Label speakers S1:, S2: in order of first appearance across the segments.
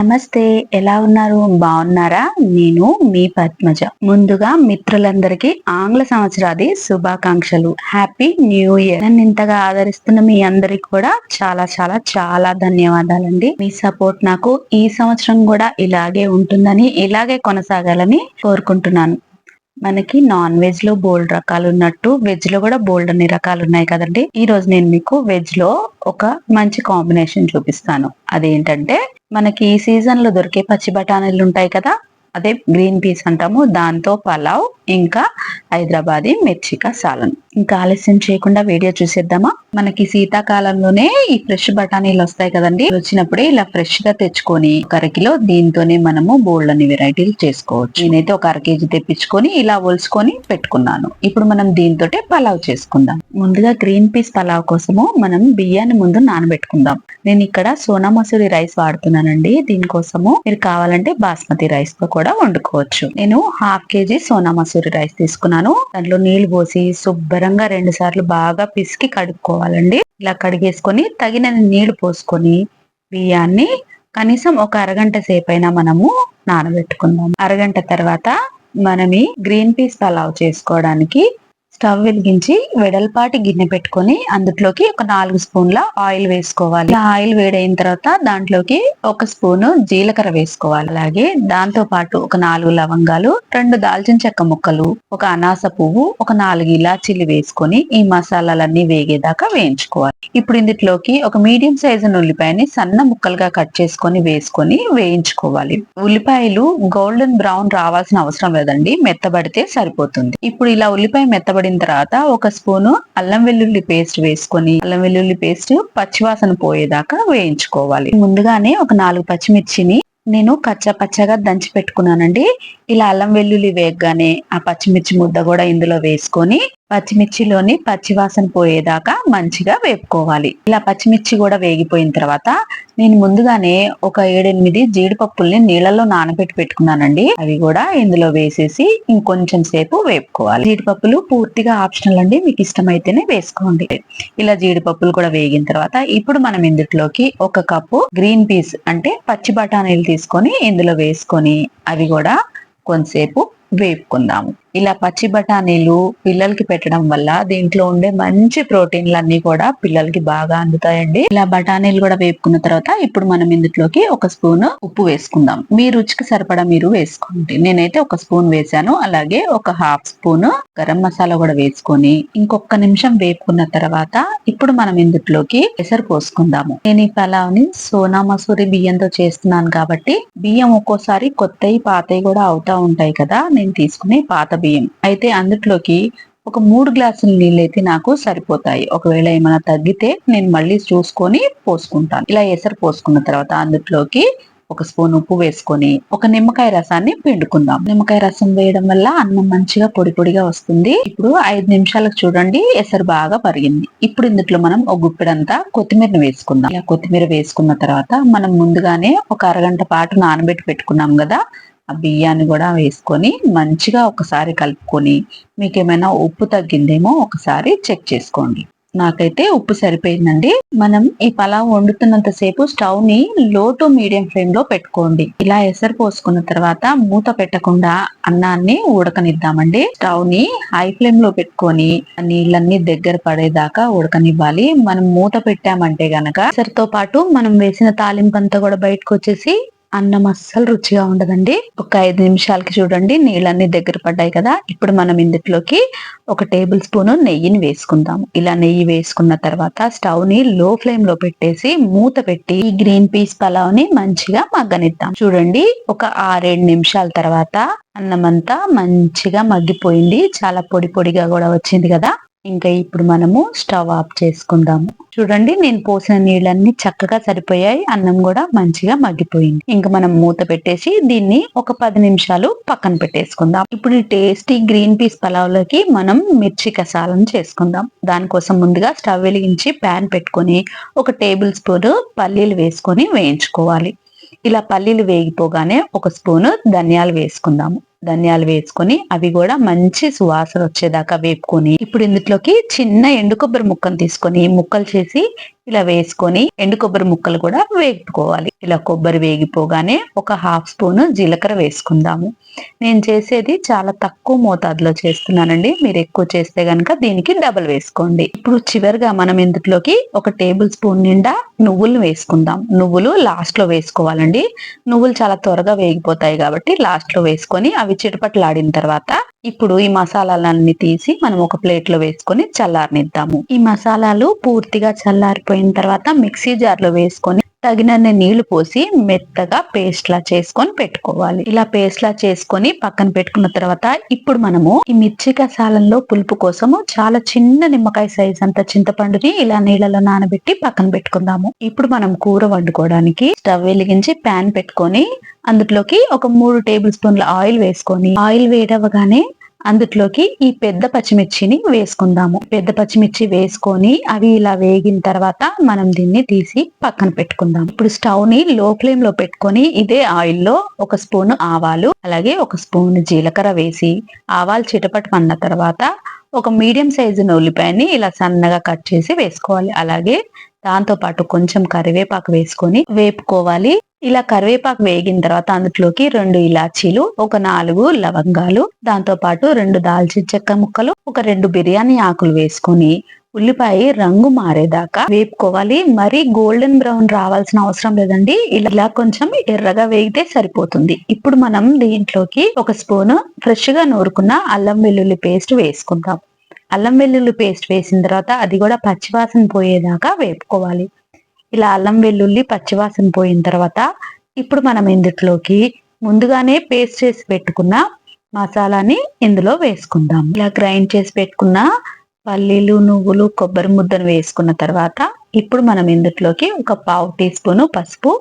S1: నమస్తే ఎలా ఉన్నారు? బాగున్నారా? నేను మీ పద్మజ. ముందుగా మిత్రులందరికీ ఆంగ్ల సంవత్సరాది శుభాకాంక్షలు. Happy new year. నన్ను ఇంతగా ఆదరిస్తున్న మీ అందరికి కూడా చాలా చాలా చాలా ధన్యవాదాలండి. మీ సపోర్ట్ నాకు ఈ సంవత్సరం కూడా ఇలాగే ఉంటుందని ఇలాగే కొనసాగాలని కోరుకుంటున్నాను. మనకి నాన్ వెజ్లో బోల్డ్ రకాలు ఉన్నట్టు వెజ్లో కూడా బోల్డ్ అన్ని రకాలు ఉన్నాయి కదండి. ఈ రోజు నేను మీకు వెజ్లో ఒక మంచి కాంబినేషన్ చూపిస్తాను. అదేంటంటే మనకి ఈ సీజన్లో దొరికే పచ్చి బఠానీలు ఉంటాయి కదా అదే గ్రీన్ పీస్ అంటాము. దాంతో పలావ్ ఇంకా హైదరాబాదీ మిర్చిక సాలన్ ఇంకా ఆలస్యం చేయకుండా వీడియో చూసేద్దామా? మనకి శీతాకాలంలోనే ఈ ఫ్రెష్ బఠానీలు వస్తాయి కదండి. వచ్చినప్పుడే ఇలా ఫ్రెష్గా తెచ్చుకొని ఒక అరకిలో దీంతోనే మనము బోల్డ్ అని వెరైటీలు చేసుకోవచ్చు. నేనైతే ఒక అర కేజీ తెప్పించుకొని ఇలా ఒలుసుకొని పెట్టుకున్నాను. ఇప్పుడు మనం దీంతో పలావ్ చేసుకుందాం. ముందుగా గ్రీన్ పీస్ పలావ్ కోసము మనం బియ్యాన్ని ముందు నానబెట్టుకుందాం. నేను ఇక్కడ సోనా మసూరి రైస్ వాడుతున్నానండి. దీనికోసము మీరు కావాలంటే బాస్మతి రైస్తో కూడా వండుకోవచ్చు. నేను half KG Sona Masoori rice తీసుకున్నాను. దాంట్లో నీళ్ళు పోసి శుభ్రంగా రెండు సార్లు బాగా పిసికి కడుక్కోవాలండి. ఇలా కడిగేసుకొని తగిన నీళ్ళు పోసుకొని బియ్యాన్ని కనీసం ఒక అరగంట సేపైనా మనము నానబెట్టుకుందాం. అరగంట తర్వాత మనమి గ్రీన్ పీస్ పలావ్ చేసుకోవడానికి స్టవ్ వెలిగించి వెడల్పాటి గిన్నె పెట్టుకొని అందులోకి ఒక నాలుగు స్పూన్ల ఆయిల్ వేసుకోవాలి. ఆయిల్ వేడైన తర్వాత దాంట్లోకి ఒక స్పూన్ జీలకర్ర వేసుకోవాలి. అలాగే దాంతో పాటు ఒక నాలుగు లవంగాలు రెండు దాల్చిన చెక్క ముక్కలు ఒక అనాస పువ్వు ఒక నాలుగు ఇలాచీలు వేసుకొని ఈ మసాలాలన్నీ వేగేదాకా వేయించుకోవాలి. ఇప్పుడు ఇందులోకి ఒక మీడియం సైజు ఉల్లిపాయని సన్న ముక్కలుగా కట్ చేసుకొని వేసుకొని వేయించుకోవాలి. ఉల్లిపాయలు గోల్డెన్ బ్రౌన్ రావాల్సిన అవసరం లేదండి మెత్తబడితే సరిపోతుంది. ఇప్పుడు ఇలా ఉల్లిపాయ మెత్తబడి తర్వాత ఒక స్పూను అల్లం వెల్లుల్లి పేస్ట్ వేసుకొని అల్లం వెల్లుల్లి పేస్ట్ పచ్చివాసన పోయేదాకా వేయించుకోవాలి. ముందుగానే ఒక నాలుగు పచ్చిమిర్చిని నేను కచ్చా పచ్చగా దంచి పెట్టుకున్నానండి. ఇలా అల్లం వెల్లుల్లి వేగగానే ఆ పచ్చిమిర్చి ముద్ద కూడా ఇందులో వేసుకొని పచ్చిమిర్చిలోని పచ్చివాసన పోయేదాకా మంచిగా వేపుకోవాలి. ఇలా పచ్చిమిర్చి కూడా వేగిపోయిన తర్వాత నేను ముందుగానే ఒక ఏడెనిమిది జీడిపప్పుల్ని నీళ్ళలో నానబెట్టి పెట్టుకున్నానండి. అవి కూడా ఇందులో వేసేసి ఇంకొంచెం సేపు వేపుకోవాలి. జీడిపప్పులు పూర్తిగా ఆప్షనల్ అండి. మీకు ఇష్టమైతేనే వేసుకోండి. ఇలా జీడిపప్పులు కూడా వేగిన తర్వాత ఇప్పుడు మనం ఇందులోకి ఒక కప్పు గ్రీన్ పీస్ అంటే పచ్చి బఠానీలు తీసుకొని ఇందులో వేసుకొని అవి కూడా కొంతసేపు వేపుకుందాము. ఇలా పచ్చి బఠానీలు పిల్లలకి పెట్టడం వల్ల దీంట్లో ఉండే మంచి ప్రోటీన్లు అన్ని కూడా పిల్లలకి బాగా అందుతాయండి. ఇలా బఠానీలు కూడా వేపుకున్న తర్వాత ఇప్పుడు మనం ఇందులోకి ఒక స్పూన్ ఉప్పు వేసుకుందాం. మీ రుచికి సరిపడా మీరు వేసుకోండి. నేనైతే ఒక స్పూన్ వేసాను. అలాగే ఒక హాఫ్ స్పూన్ గరం మసాలా కూడా వేసుకొని ఇంకొక నిమిషం వేపుకున్న తర్వాత ఇప్పుడు మనం ఇందులోకి పెసరు పోసుకుందాము. నేను ఈ పలావ్ని సోనా మసూరి బియ్యంతో చేస్తున్నాను కాబట్టి బియ్యం ఒక్కోసారి కొత్తవి పాతవి కూడా అవుతా ఉంటాయి కదా. నేను తీసుకునే పాత బియ్యం. అయితే అందుట్లోకి ఒక మూడు గ్లాసుల నీళ్ళు అయితే నాకు సరిపోతాయి. ఒకవేళ ఏమైనా తగ్గితే నేను మళ్ళీ చూసుకొని పోసుకుంటాను. ఇలా ఎసరు పోసుకున్న తర్వాత అందులోకి ఒక స్పూన్ ఉప్పు వేసుకొని ఒక నిమ్మకాయ రసాన్ని పిండుకుందాం. నిమ్మకాయ రసం వేయడం వల్ల అన్నం మంచిగా పొడి పొడిగా వస్తుంది. ఇప్పుడు ఐదు నిమిషాలకు చూడండి ఎసరు బాగా పరిగింది. ఇప్పుడు ఇందులో మనం ఒక గుప్పెడంతా కొత్తిమీరని వేసుకుందాం. ఇలా కొత్తిమీర వేసుకున్న తర్వాత మనం ముందుగానే ఒక అరగంట పాటు నానబెట్టి పెట్టుకున్నాం కదా ఆ బియ్యాన్ని కూడా వేసుకొని మంచిగా ఒకసారి కలుపుకొని మీకు ఏమైనా ఉప్పు తగ్గిందేమో ఒకసారి చెక్ చేసుకోండి. నాకైతే ఉప్పు సరిపోయిందండి. మనం ఈ పలావ్ వండుతున్నంత సేపు స్టవ్ని లో టు మీడియం ఫ్లేమ్లో పెట్టుకోండి. ఇలా ఎసరు పోసుకున్న తర్వాత మూత పెట్టకుండా అన్నాన్ని ఉడకనిద్దామండి. స్టవ్ని హై ఫ్లేమ్లో పెట్టుకొని నీళ్ళన్నీ దగ్గర పడేదాకా ఉడకనివ్వాలి. మనం మూత పెట్టామంటే గనక ఎసరుతో పాటు మనం వేసిన తాలింపు అంతా కూడా బయటకు వచ్చేసి అన్నం అస్సలు రుచిగా ఉండదండి. ఒక ఐదు నిమిషాలకి చూడండి నీళ్ళన్నీ దగ్గర పడ్డాయి కదా. ఇప్పుడు మనం ఇందులోకి ఒక టేబుల్ స్పూన్ నెయ్యిని వేసుకుందాం ఇలా నెయ్యి వేసుకున్న తర్వాత స్టవ్ని లో ఫ్లేమ్లో పెట్టేసి మూత పెట్టి ఈ గ్రీన్ పీస్ పలావ్ని మంచిగా మగ్గనిద్దాం. చూడండి ఒక ఆరేడు నిమిషాల తర్వాత అన్నం అంతా మంచిగా మగ్గిపోయింది. చాలా పొడి పొడిగా కూడా వచ్చింది కదా. ఇంకా ఇప్పుడు మనము స్టవ్ ఆఫ్ చేసుకుందాము. చూడండి నేను పోసిన నీళ్ళన్నీ చక్కగా సరిపోయాయి. అన్నం కూడా మంచిగా మగ్గిపోయింది. ఇంకా మనం మూత పెట్టేసి దీన్ని ఒక పది నిమిషాలు పక్కన పెట్టేసుకుందాం. ఇప్పుడు టేస్టీ గ్రీన్ పీస్ పలావ్లోకి మనం మిర్చి కసాలను చేసుకుందాం. దానికోసం ముందుగా స్టవ్ వెలిగించి ప్యాన్ పెట్టుకొని ఒక టేబుల్ స్పూన్ పల్లీలు వేసుకొని వేయించుకోవాలి. ఇలా పల్లీలు వేగిపోగానే ఒక స్పూన్ ధనియాలు వేసుకుందాము. ధనియాలు వేసుకొని అవి కూడా మంచి సువాసన వచ్చేదాకా వేపుకొని ఇప్పుడు ఇందులోకి చిన్న ఎండు కొబ్బరి ముక్కను తీసుకొని ముక్కలు చేసి ఇలా వేసుకొని ఎండు కొబ్బరి ముక్కలు కూడా వేపుకోవాలి. ఇలా కొబ్బరి వేగిపోగానే ఒక హాఫ్ స్పూన్ జీలకర్ర వేసుకుందాము. నేను చేసేది చాలా తక్కువ మోతాదులో చేస్తున్నానండి. మీరు ఎక్కువ చేస్తే గనక దీనికి డబల్ వేసుకోండి. ఇప్పుడు చివరిగా మనం ఇందులోకి ఒక టేబుల్ స్పూన్ నిండా నువ్వులు వేసుకుందాం. నువ్వులు లాస్ట్లో వేసుకోవాలండి. నువ్వులు చాలా త్వరగా వేగిపోతాయి కాబట్టి లాస్ట్లో వేసుకొని అవి చిటపట్లాడిన తర్వాత ఇప్పుడు ఈ మసాలాలన్నీ తీసి మనం ఒక ప్లేట్లో వేసుకొని చల్లారనిద్దాము. ఈ మసాలాలు పూర్తిగా చల్లారిపోయిన తర్వాత మిక్సీ జార్లో వేసుకొని తగినన్ని నీళ్ళు పోసి మెత్తగా పేస్ట్ లా చేసుకొని పెట్టుకోవాలి. ఇలా పేస్ట్ లా చేసుకొని పక్కన పెట్టుకున్న తర్వాత ఇప్పుడు మనము ఈ మిర్చి కషాలంలో పులుపు కోసము చాలా చిన్న నిమ్మకాయ సైజ్ అంత చింతపండుని ఇలా నీళ్ళలో నానబెట్టి పక్కన పెట్టుకుందాము. ఇప్పుడు మనం కూర వండుకోవడానికి స్టవ్ వెలిగించి ప్యాన్ పెట్టుకొని అందులోకి ఒక మూడు టేబుల్ స్పూన్ల ఆయిల్ వేసుకొని ఆయిల్ వేడవగానే అందుట్లోకి ఈ పెద్ద పచ్చిమిర్చిని వేసుకుందాము. పెద్ద పచ్చిమిర్చి వేసుకొని అవి ఇలా వేగిన తర్వాత మనం దీన్ని తీసి పక్కన పెట్టుకుందాం. ఇప్పుడు స్టవ్ని లో ఫ్లేమ్లో పెట్టుకొని ఇదే ఆయిల్లో ఒక స్పూన్ ఆవాలు అలాగే ఒక స్పూన్ జీలకర్ర వేసి ఆవాలు చిటపట పన్న తర్వాత ఒక మీడియం సైజు ఉల్లిపాయని ఇలా సన్నగా కట్ చేసి వేసుకోవాలి. అలాగే దాంతో పాటు కొంచెం కరివేపాకు వేసుకొని వేపుకోవాలి. ఇలా కరివేపాకు వేగిన తర్వాత అందులోకి రెండు ఇలాచీలు ఒక నాలుగు లవంగాలు దాంతో పాటు రెండు దాల్చిన చెక్క ముక్కలు ఒక రెండు బిర్యానీ ఆకులు వేసుకొని ఉల్లిపాయ రంగు మారేదాకా వేపుకోవాలి. మరి గోల్డెన్ బ్రౌన్ రావాల్సిన అవసరం లేదండి. ఇలా కొంచెం ఎర్రగా వేగితే సరిపోతుంది. ఇప్పుడు మనం దీంట్లోకి ఒక స్పూన్ ఫ్రెష్గా నూరుకున్న అల్లం వెల్లుల్లి పేస్ట్ వేసుకుందాం. అల్లం వెల్లుల్లి పేస్ట్ వేసిన తర్వాత అది కూడా పచ్చివాసన పోయేదాకా వేపుకోవాలి. ఇలా అల్లం వెల్లుల్లి పచ్చివాసన పోయిన తర్వాత ఇప్పుడు మనం ఇందులోకి ముందుగానే పేస్ట్ చేసి పెట్టుకున్న మసాలాని ఇందులో వేసుకుందాం. ఇలా గ్రైండ్ చేసి పెట్టుకున్న పల్లీలు నువ్వులు కొబ్బరి ముద్దను వేసుకున్న తర్వాత ఇప్పుడు మనం ఇందులోకి ఒక పావు టీ స్పూను పసుపు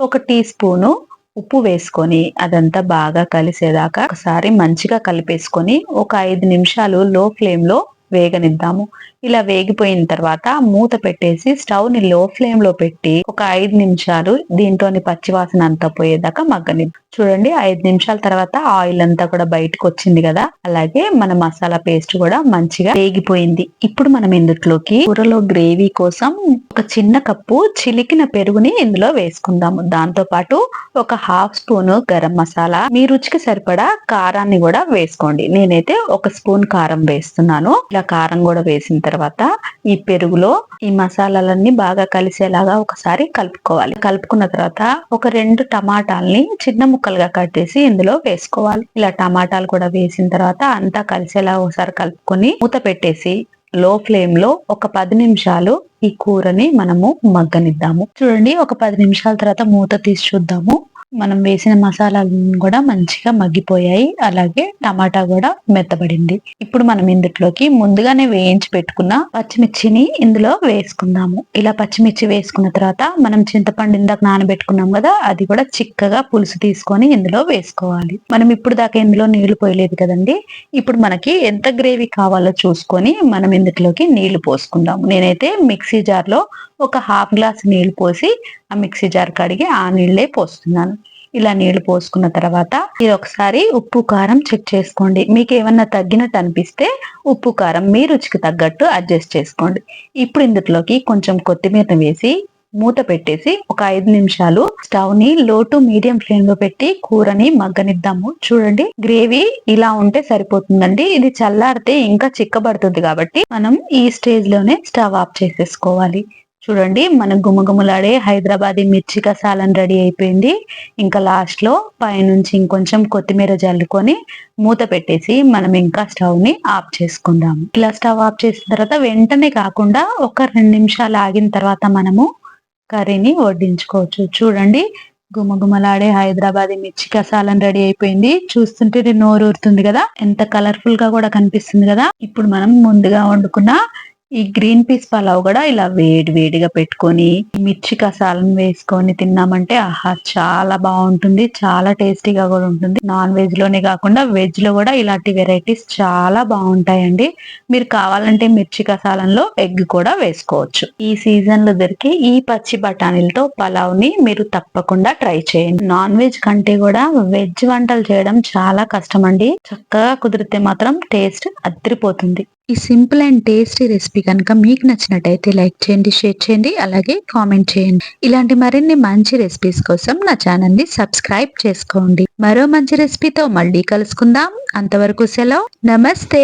S1: ఒక టీ స్పూను ఉప్పు వేసుకొని అదంతా బాగా కలిసేదాకా ఒకసారి మంచిగా కలిపేసుకొని ఒక ఐదు నిమిషాలు లో ఫ్లేమ్లో వేగనిద్దాము. ఇలా వేగిపోయిన తర్వాత మూత పెట్టేసి స్టవ్ని లో ఫ్లేమ్లో పెట్టి ఒక ఐదు నిమిషాలు దీంట్లోని పచ్చివాసన అంతా పోయేదాకా మగ్గనిద్దాం. చూడండి ఐదు నిమిషాల తర్వాత ఆయిల్ అంతా కూడా బయటకు వచ్చింది కదా. అలాగే మన మసాలా పేస్ట్ కూడా మంచిగా వేగిపోయింది. ఇప్పుడు మనం ఇందులోకి కూరలో గ్రేవీ కోసం ఒక చిన్న కప్పు చిలికిన పెరుగుని ఇందులో వేసుకుందాము. దాంతో పాటు ఒక హాఫ్ స్పూన్ గరం మసాలా. మీ రుచికి సరిపడా కారాన్ని కూడా వేసుకోండి. నేనైతే ఒక స్పూన్ కారం వేస్తున్నాను. ఇలా కారం కూడా వేసిన తర్వాత ఈ పెరుగులో ఈ మసాలాలన్నీ బాగా కలిసేలాగా ఒకసారి కలుపుకోవాలి. కలుపుకున్న తర్వాత ఒక రెండు టమాటాలని చిన్న ముక్కలుగా కట్ చేసి ఇందులో వేసుకోవాలి. ఇలా టమాటాలు కూడా వేసిన తర్వాత అంతా కలిసేలా ఒకసారి కలుపుకొని మూత పెట్టేసి లో ఫ్లేమ్లో ఒక పది నిమిషాలు ఈ కూరని మనము మగ్గనిద్దాము. చూడండి ఒక పది నిమిషాల తర్వాత మూత తీసి చూద్దాము. మనం వేసిన మసాలాలు కూడా మంచిగా మగ్గిపోయాయి. అలాగే టమాటా కూడా మెత్తబడింది. ఇప్పుడు మనం ఇందులోకి ముందుగానే వేయించి పెట్టుకున్న పచ్చిమిర్చిని ఇందులో వేసుకుందాము. ఇలా పచ్చిమిర్చి వేసుకున్న తర్వాత మనం చింతపండు ఇందాక నానబెట్టుకున్నాం కదా అది కూడా చిక్కగా పులుసు తీసుకొని ఇందులో వేసుకోవాలి. మనం ఇప్పుడు దాకా ఇందులో నీళ్ళు పోయలేదు కదండి. ఇప్పుడు మనకి ఎంత గ్రేవీ కావాలో చూసుకొని మనం ఇందులోకి నీళ్ళు పోసుకుందాము. నేనైతే మిక్సీ జార్లో ఒక హాఫ్ గ్లాస్ నీళ్ళు పోసి ఆ మిక్సీ జార్ కడిగి ఆ నీళ్ళే పోస్తున్నాను. ఇలా నీళ్ళు పోసుకున్న తర్వాత ఇది ఒకసారి ఉప్పు కారం చెక్ చేసుకోండి. మీకు ఏమన్నా తగ్గినట్టు అనిపిస్తే ఉప్పు కారం మీ రుచికి తగ్గట్టు అడ్జస్ట్ చేసుకోండి. ఇప్పుడు ఇందులోకి కొంచెం కొత్తిమీర వేసి మూత పెట్టేసి ఒక ఐదు నిమిషాలు స్టవ్ని లో టు మీడియం ఫ్లేమ్లో పెట్టి కూరని మగ్గనిద్దాము. చూడండి గ్రేవీ ఇలా ఉంటే సరిపోతుందండి. ఇది చల్లారితే ఇంకా చిక్కబడుతుంది కాబట్టి మనం ఈ స్టేజ్లోనే స్టవ్ ఆఫ్ చేసేసుకోవాలి. చూడండి మన గుమగుమలాడే హైదరాబాదీ మిర్చి కసాలం రెడీ అయిపోయింది. ఇంకా లాస్ట్లో పైనుంచి ఇంకొంచెం కొత్తిమీర జల్లుకొని మూత పెట్టేసి మనం ఇంకా స్టవ్ని ఆఫ్ చేసుకుందాం. ఇలా స్టవ్ ఆఫ్ చేసిన తర్వాత వెంటనే కాకుండా ఒక రెండు నిమిషాలు ఆగిన తర్వాత మనము కర్రీని వడ్డించుకోవచ్చు. చూడండి గుమగుమలాడే హైదరాబాదీ మిర్చి కసాలం రెడీ అయిపోయింది. చూస్తుంటే నోరు ఊరుతుంది కదా. ఎంత కలర్ఫుల్గా కూడా కనిపిస్తుంది కదా. ఇప్పుడు మనం ముందుగా వండుకున్న ఈ గ్రీన్ పీస్ పలావ్ కూడా ఇలా వేడి వేడిగా పెట్టుకొని మిర్చి కసాలను వేసుకొని తిన్నామంటే ఆహా చాలా బాగుంటుంది చాలా టేస్టీగా కూడా ఉంటుంది. నాన్ వెజ్లోనే కాకుండా వెజ్లో కూడా ఇలాంటి వెరైటీస్ చాలా బాగుంటాయండి. మీరు కావాలంటే మిర్చి కసాలంలో ఎగ్ కూడా వేసుకోవచ్చు. ఈ సీజన్లో దొరికే ఈ పచ్చి బఠానీలతో పలావ్ని మీరు తప్పకుండా ట్రై చేయండి. నాన్ వెజ్ కంటే కూడా వెజ్ వంటలు చేయడం చాలా కష్టం అండి చక్కగా కుదిరితే మాత్రం టేస్ట్ అదిరిపోతుంది ఈ సింపుల్ అండ్ టేస్టీ రెసిపీ కనుక మీకు నచ్చినట్టయితే లైక్ చేయండి షేర్ చేయండి అలాగే కామెంట్ చేయండి. ఇలాంటి మరిన్ని మంచి రెసిపీస్ కోసం నా ఛానల్ని సబ్స్క్రైబ్ చేసుకోండి. మరో మంచి రెసిపీతో మళ్ళీ కలుసుకుందాం. అంతవరకు సెలవు. నమస్తే!